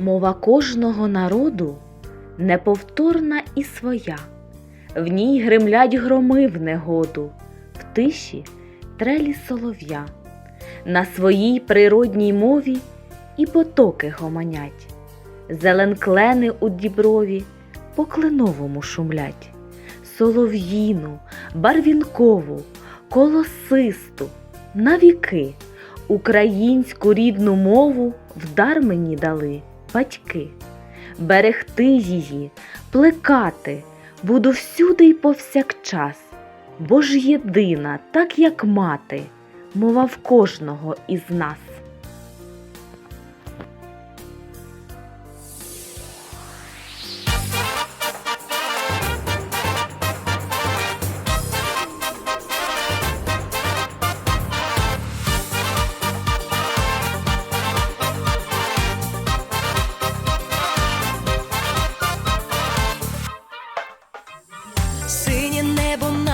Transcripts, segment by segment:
Мова кожного народу неповторна і своя. В ній гримлять громи в негоду, в тиші трелі солов'я. На своїй природній мові і потоки гомонять. Зеленклени у діброві по кленовому шумлять. Солов'їну, барвінкову, колосисту, навіки українську рідну мову вдар мені дали батьки. Берегти її, плекати буду всюди й повсякчас, бо ж єдина, так як мати, мова в кожного із нас.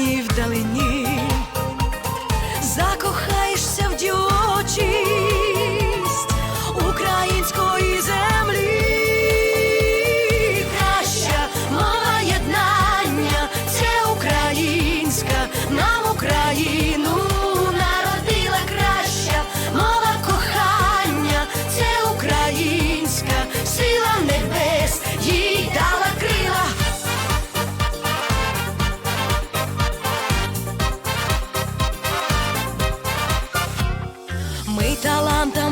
вдалині,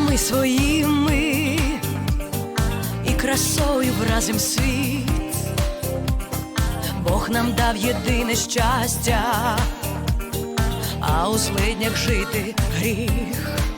талантами своїми і красою вразим світ. Бог нам дав єдине щастя, а у злиднях жити гріх.